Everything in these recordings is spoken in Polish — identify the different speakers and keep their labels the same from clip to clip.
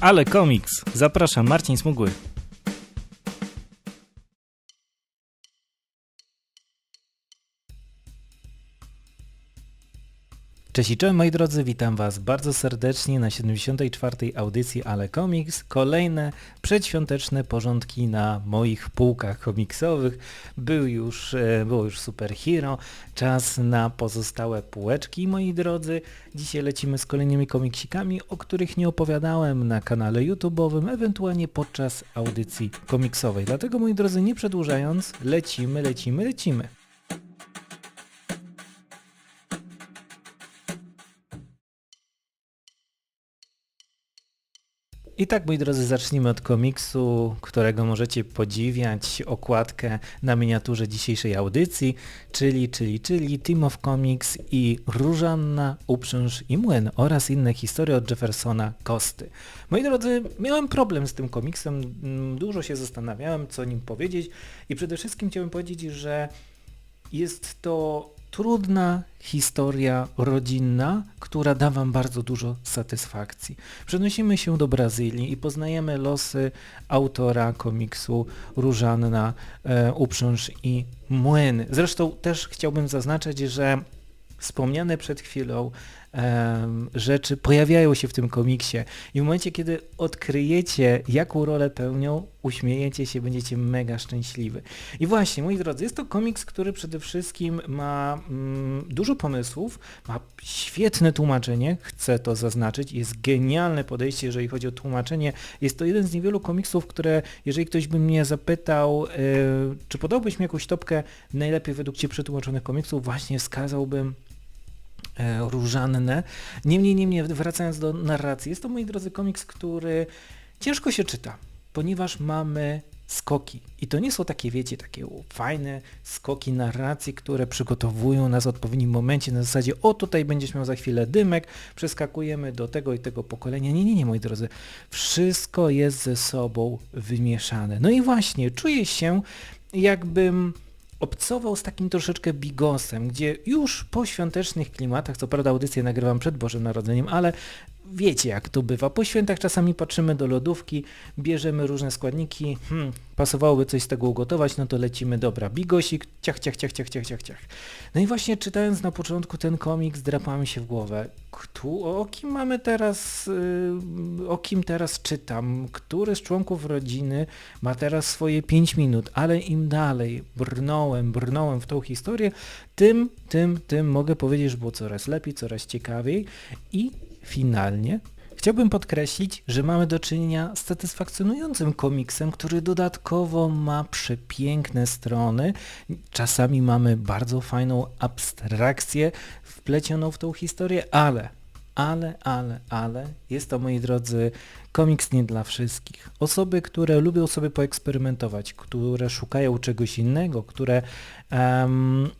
Speaker 1: Ale komiks. Zapraszam, Marcin Smugły. Cześć i moi drodzy, witam was bardzo serdecznie na 74. audycji Ale Comics. Kolejne przedświąteczne porządki na moich półkach komiksowych. Był już, e, było już Super Hero, czas na pozostałe półeczki moi drodzy. Dzisiaj lecimy z kolejnymi komiksikami, o których nie opowiadałem na kanale YouTube'owym, ewentualnie podczas audycji komiksowej. Dlatego moi drodzy, nie przedłużając, lecimy, lecimy, lecimy. I tak, moi drodzy, zacznijmy od komiksu, którego możecie podziwiać okładkę na miniaturze dzisiejszej audycji, czyli, czyli, czyli Team of Comics i Różanna, Uprząż i Młyn oraz inne historie od Jeffersona Kosty. Moi drodzy, miałem problem z tym komiksem, mm, dużo się zastanawiałem, co nim powiedzieć i przede wszystkim chciałbym powiedzieć, że jest to trudna historia rodzinna, która da Wam bardzo dużo satysfakcji. Przenosimy się do Brazylii i poznajemy losy autora komiksu Różanna, e, Uprząż i Młyn. Zresztą też chciałbym zaznaczyć, że wspomniane przed chwilą rzeczy pojawiają się w tym komiksie i w momencie, kiedy odkryjecie, jaką rolę pełnią, uśmiejecie się, będziecie mega szczęśliwy. I właśnie, moi drodzy, jest to komiks, który przede wszystkim ma mm, dużo pomysłów, ma świetne tłumaczenie, chcę to zaznaczyć, jest genialne podejście, jeżeli chodzi o tłumaczenie. Jest to jeden z niewielu komiksów, które, jeżeli ktoś by mnie zapytał, czy podałbyś mi jakąś topkę najlepiej według Ciebie przetłumaczonych komiksów, właśnie wskazałbym różanne. Niemniej, niemniej, wracając do narracji, jest to, moi drodzy, komiks, który ciężko się czyta, ponieważ mamy skoki. I to nie są takie, wiecie, takie fajne skoki narracji, które przygotowują nas w odpowiednim momencie na zasadzie, o tutaj będziesz miał za chwilę dymek, przeskakujemy do tego i tego pokolenia. Nie, nie, nie, moi drodzy. Wszystko jest ze sobą wymieszane. No i właśnie, czuję się jakbym obcował z takim troszeczkę bigosem, gdzie już po świątecznych klimatach, co prawda audycję nagrywam przed Bożym Narodzeniem, ale wiecie jak to bywa. Po świętach czasami patrzymy do lodówki, bierzemy różne składniki, hmm, pasowałoby coś z tego ugotować, no to lecimy, dobra, bigosik, ciach, ciach, ciach, ciach, ciach, ciach, ciach. No i właśnie czytając na początku ten komiks, drapałem się w głowę. Kto, o kim mamy teraz, yy, o kim teraz czytam? Który z członków rodziny ma teraz swoje 5 minut? Ale im dalej brnąłem, brnąłem w tą historię, tym, tym, tym mogę powiedzieć, że było coraz lepiej, coraz ciekawiej i finalnie chciałbym podkreślić, że mamy do czynienia z satysfakcjonującym komiksem, który dodatkowo ma przepiękne strony. Czasami mamy bardzo fajną abstrakcję wplecioną w tą historię, ale, ale, ale, ale jest to, moi drodzy, komiks nie dla wszystkich. Osoby, które lubią sobie poeksperymentować, które szukają czegoś innego, które um,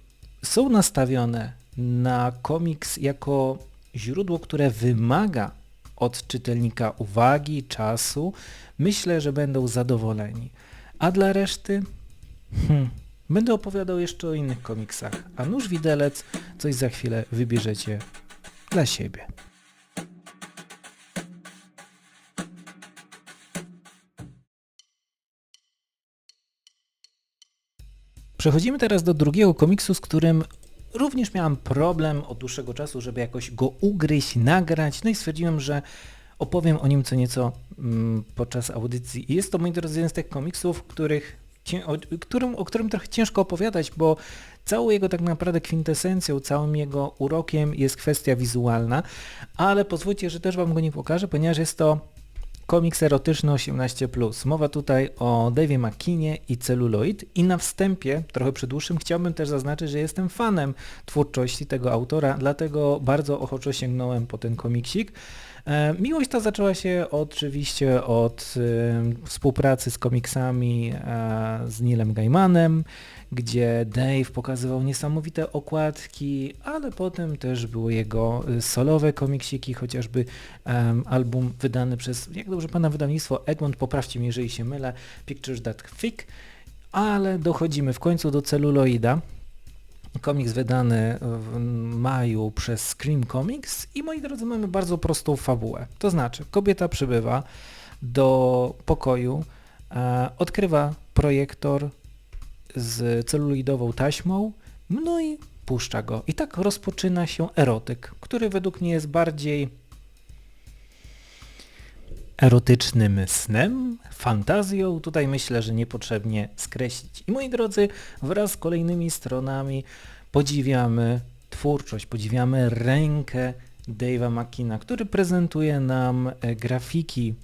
Speaker 1: są nastawione na komiks jako źródło, które wymaga od czytelnika uwagi, czasu, myślę, że będą zadowoleni. A dla reszty? Hmm, będę opowiadał jeszcze o innych komiksach, a nóż widelec coś za chwilę wybierzecie dla siebie. Przechodzimy teraz do drugiego komiksu, z którym Również miałem problem od dłuższego czasu, żeby jakoś go ugryźć, nagrać, no i stwierdziłem, że opowiem o nim co nieco mm, podczas audycji. I jest to, moi drodzy, jeden z tych komiksów, których, o, którym, o którym trochę ciężko opowiadać, bo całą jego tak naprawdę kwintesencją, całym jego urokiem jest kwestia wizualna, ale pozwólcie, że też Wam go nie pokażę, ponieważ jest to Komiks erotyczny 18+. Mowa tutaj o Dave'ie McKinie i Celluloid i na wstępie, trochę przedłuższym, chciałbym też zaznaczyć, że jestem fanem twórczości tego autora, dlatego bardzo ochoczo sięgnąłem po ten komiksik. E, miłość ta zaczęła się oczywiście od y, współpracy z komiksami e, z Neilem Gaimanem, gdzie Dave pokazywał niesamowite okładki, ale potem też były jego y, solowe komiksiki, chociażby um, album wydany przez, jak dobrze pana wydawnictwo, Egmont, poprawcie mnie, jeżeli się mylę, Pictures That ale dochodzimy w końcu do celuloida, Komiks wydany w maju przez Scream Comics i moi drodzy mamy bardzo prostą fabułę. To znaczy kobieta przybywa do pokoju, e, odkrywa projektor z celuloidową taśmą, no i puszcza go. I tak rozpoczyna się erotyk, który według mnie jest bardziej erotycznym snem, fantazją. Tutaj myślę, że niepotrzebnie skreślić. I moi drodzy, wraz z kolejnymi stronami podziwiamy twórczość, podziwiamy rękę Dave'a Makina, który prezentuje nam e, grafiki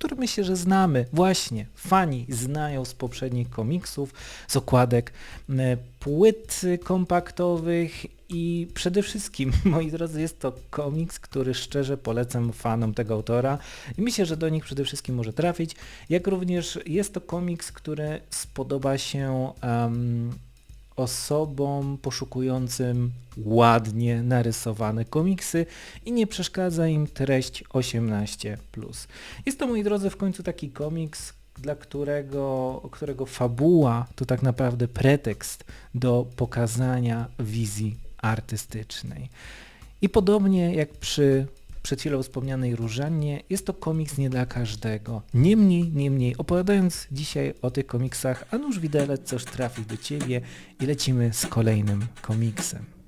Speaker 1: który myślę, że znamy. Właśnie, fani znają z poprzednich komiksów, z okładek płyt kompaktowych i przede wszystkim, moi drodzy, jest to komiks, który szczerze polecam fanom tego autora i myślę, że do nich przede wszystkim może trafić, jak również jest to komiks, który spodoba się um, osobom poszukującym ładnie narysowane komiksy i nie przeszkadza im treść 18+. Jest to, moi drodzy, w końcu taki komiks, dla którego, którego fabuła to tak naprawdę pretekst do pokazania wizji artystycznej. I podobnie jak przy przed chwilą wspomnianej Różannie, jest to komiks nie dla każdego. Niemniej, niemniej, opowiadając dzisiaj o tych komiksach, a nuż widelec coś trafi do Ciebie i lecimy z kolejnym komiksem.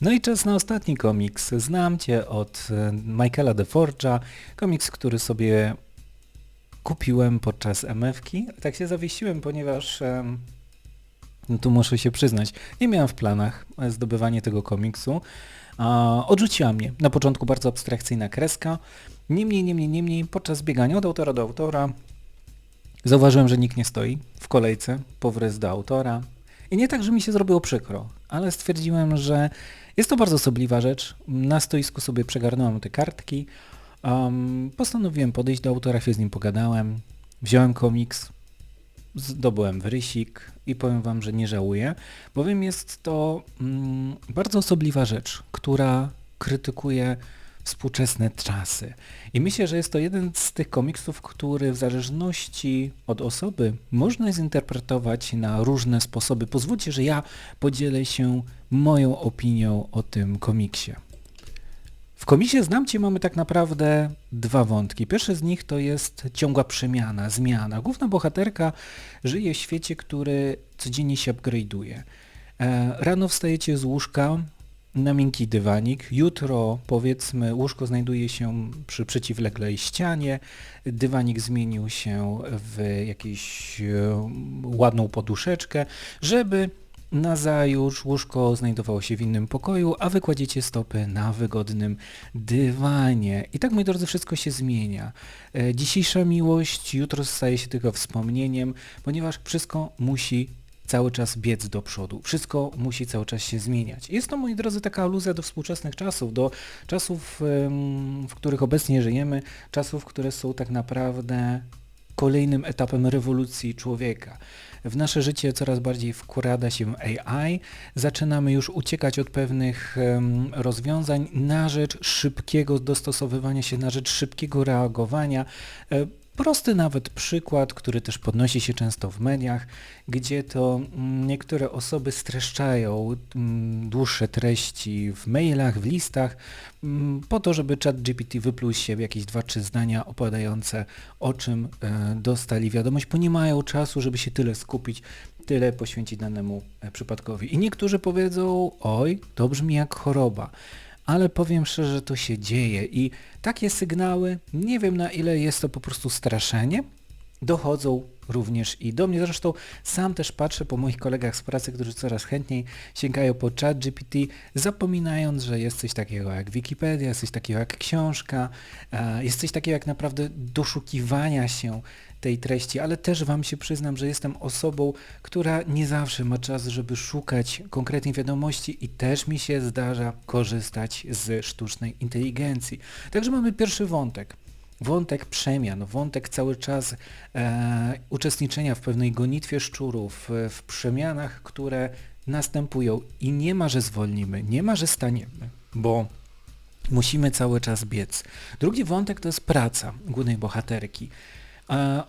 Speaker 1: No i czas na ostatni komiks. Znam Cię od e, Michaela DeForge'a, komiks, który sobie kupiłem podczas MF-ki. Tak się zawiesiłem, ponieważ no tu muszę się przyznać, nie miałem w planach zdobywanie tego komiksu. Odrzuciła mnie na początku bardzo abstrakcyjna kreska. Niemniej, niemniej, niemniej podczas biegania od autora do autora zauważyłem, że nikt nie stoi w kolejce po wrys do autora. I nie tak, że mi się zrobiło przykro, ale stwierdziłem, że jest to bardzo osobliwa rzecz. Na stoisku sobie przegarnąłem te kartki, Um, postanowiłem podejść do autora, się z nim pogadałem, wziąłem komiks, zdobyłem wrysik i powiem wam, że nie żałuję, bowiem jest to mm, bardzo osobliwa rzecz, która krytykuje współczesne czasy. I myślę, że jest to jeden z tych komiksów, który w zależności od osoby można zinterpretować na różne sposoby. Pozwólcie, że ja podzielę się moją opinią o tym komiksie. W komisie Znam Cię mamy tak naprawdę dwa wątki. Pierwszy z nich to jest ciągła przemiana, zmiana. Główna bohaterka żyje w świecie, który codziennie się upgrade'uje. E, rano wstajecie z łóżka na miękki dywanik, jutro powiedzmy łóżko znajduje się przy przeciwległej ścianie, dywanik zmienił się w jakąś e, ładną poduszeczkę, żeby Nazajutrz łóżko znajdowało się w innym pokoju, a wy kładziecie stopy na wygodnym dywanie. I tak, moi drodzy, wszystko się zmienia. E, dzisiejsza miłość jutro staje się tylko wspomnieniem, ponieważ wszystko musi cały czas biec do przodu. Wszystko musi cały czas się zmieniać. Jest to, moi drodzy, taka aluzja do współczesnych czasów, do czasów, w których obecnie żyjemy, czasów, które są tak naprawdę kolejnym etapem rewolucji człowieka w nasze życie coraz bardziej wkrada się AI, zaczynamy już uciekać od pewnych rozwiązań na rzecz szybkiego dostosowywania się, na rzecz szybkiego reagowania. Prosty nawet przykład, który też podnosi się często w mediach, gdzie to mm, niektóre osoby streszczają mm, dłuższe treści w mailach, w listach, mm, po to, żeby chat GPT wypluł z siebie jakieś dwa, trzy zdania opowiadające o czym e, dostali wiadomość, bo nie mają czasu, żeby się tyle skupić, tyle poświęcić danemu e, przypadkowi. I niektórzy powiedzą, oj, to brzmi jak choroba ale powiem szczerze, to się dzieje i takie sygnały, nie wiem na ile jest to po prostu straszenie, dochodzą również i do mnie. Zresztą sam też patrzę po moich kolegach z pracy, którzy coraz chętniej sięgają po chat GPT, zapominając, że jest coś takiego jak Wikipedia, jest coś takiego jak książka, jest coś takiego jak naprawdę doszukiwania się tej treści, ale też Wam się przyznam, że jestem osobą, która nie zawsze ma czas, żeby szukać konkretnej wiadomości i też mi się zdarza korzystać z sztucznej inteligencji. Także mamy pierwszy wątek wątek przemian, wątek cały czas e, uczestniczenia w pewnej gonitwie szczurów, w, w przemianach, które następują i nie ma, że zwolnimy, nie ma, że staniemy, bo Musimy cały czas biec. Drugi wątek to jest praca głównej bohaterki. E,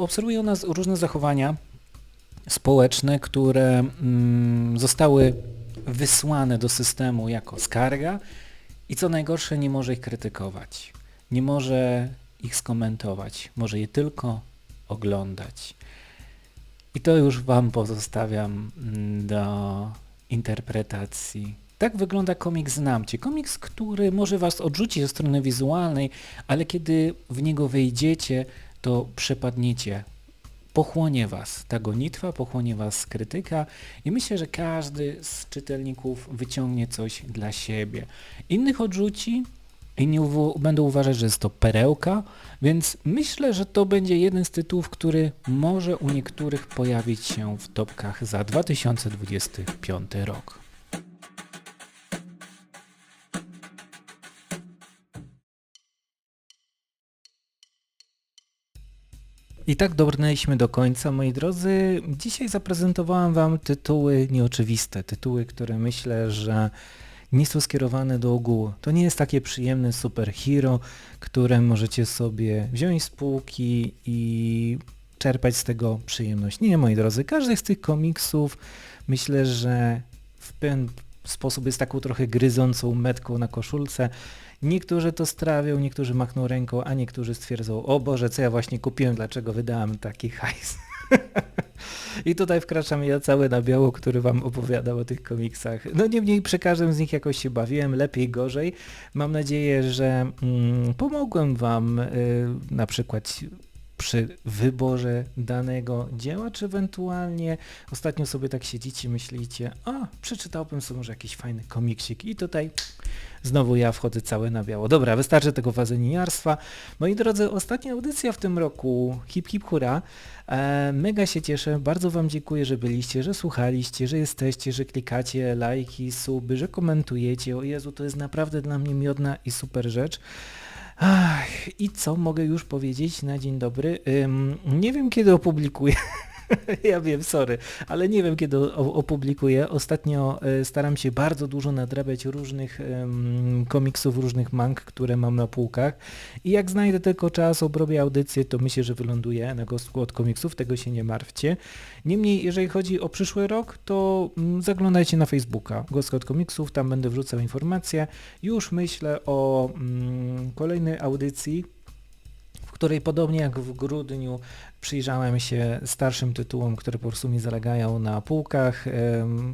Speaker 1: obserwuje ona różne zachowania społeczne, które mm, zostały wysłane do systemu jako skarga i co najgorsze nie może ich krytykować. Nie może ich skomentować. Może je tylko oglądać. I to już Wam pozostawiam mm, do interpretacji. Tak wygląda komiks Znam Cię. Komiks, który może Was odrzucić ze strony wizualnej, ale kiedy w niego wejdziecie, to przepadniecie. Pochłonie Was ta gonitwa, pochłonie Was krytyka i myślę, że każdy z czytelników wyciągnie coś dla siebie. Innych odrzuci, inni będą uważać, że jest to perełka, więc myślę, że to będzie jeden z tytułów, który może u niektórych pojawić się w topkach za 2025 rok. I tak dobrnęliśmy do końca, moi drodzy. Dzisiaj zaprezentowałem Wam tytuły nieoczywiste, tytuły, które myślę, że nie są skierowane do ogółu. To nie jest takie przyjemne superhero, które możecie sobie wziąć z półki i czerpać z tego przyjemność. Nie, moi drodzy, każdy z tych komiksów myślę, że w pewien sposób jest taką trochę gryzącą metką na koszulce. Niektórzy to strawią, niektórzy machną ręką, a niektórzy stwierdzą, o Boże, co ja właśnie kupiłem, dlaczego wydałem taki hajs. I tutaj wkraczam ja cały na biało, który wam opowiadał o tych komiksach. No niemniej przy każdym z nich jakoś się bawiłem, lepiej, gorzej. Mam nadzieję, że mm, pomogłem wam y, na przykład przy wyborze danego dzieła, czy ewentualnie ostatnio sobie tak siedzicie, myślicie, a przeczytałbym sobie może jakiś fajny komiksik i tutaj znowu ja wchodzę cały na biało. Dobra, wystarczy tego wazeniarstwa. Moi drodzy, ostatnia audycja w tym roku, hip hip hura, e, mega się cieszę, bardzo wam dziękuję, że byliście, że słuchaliście, że jesteście, że klikacie lajki, suby, że komentujecie, o Jezu, to jest naprawdę dla mnie miodna i super rzecz. Ach, I co mogę już powiedzieć na dzień dobry? Ym, nie wiem kiedy opublikuję. ja wiem, sorry, ale nie wiem kiedy opublikuję. Ostatnio e, staram się bardzo dużo nadrabiać różnych komiksów, różnych mang, które mam na półkach i jak znajdę tylko czas, obrobię audycję, to myślę, że wyląduję na gostku od komiksów, tego się nie martwcie. Niemniej, jeżeli chodzi o przyszły rok, to mm, zaglądajcie na Facebooka, Gostka od komiksów, tam będę wrzucał informacje. Już myślę o mm, kolejnej audycji, której podobnie jak w grudniu przyjrzałem się starszym tytułom, które po prostu mi zalegają na półkach.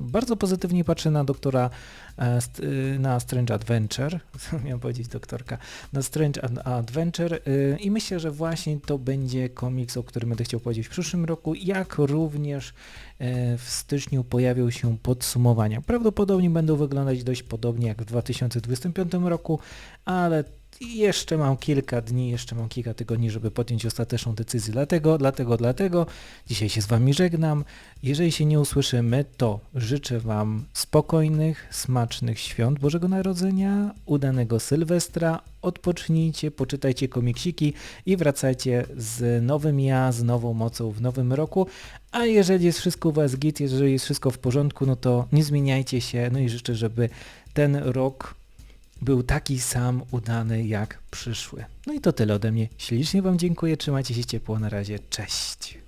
Speaker 1: Bardzo pozytywnie patrzę na doktora, e, y, na Strange Adventure, miałem powiedzieć doktorka, na Strange Adventure y, i myślę, że właśnie to będzie komiks, o którym będę chciał powiedzieć w przyszłym roku, jak również e, w styczniu pojawią się podsumowania. Prawdopodobnie będą wyglądać dość podobnie jak w 2025 roku, ale jeszcze mam kilka dni, jeszcze mam kilka tygodni, żeby podjąć ostateczną decyzję. Dlatego, dlatego, dlatego dzisiaj się z Wami żegnam. Jeżeli się nie usłyszymy, to życzę Wam spokojnych, smacznych świąt Bożego Narodzenia, udanego Sylwestra, odpocznijcie, poczytajcie komiksiki i wracajcie z nowym ja, z nową mocą w nowym roku. A jeżeli jest wszystko u Was git, jeżeli jest wszystko w porządku, no to nie zmieniajcie się, no i życzę, żeby ten rok był taki sam udany jak przyszły. No i to tyle ode mnie. Ślicznie Wam dziękuję, trzymajcie się ciepło, na razie, cześć.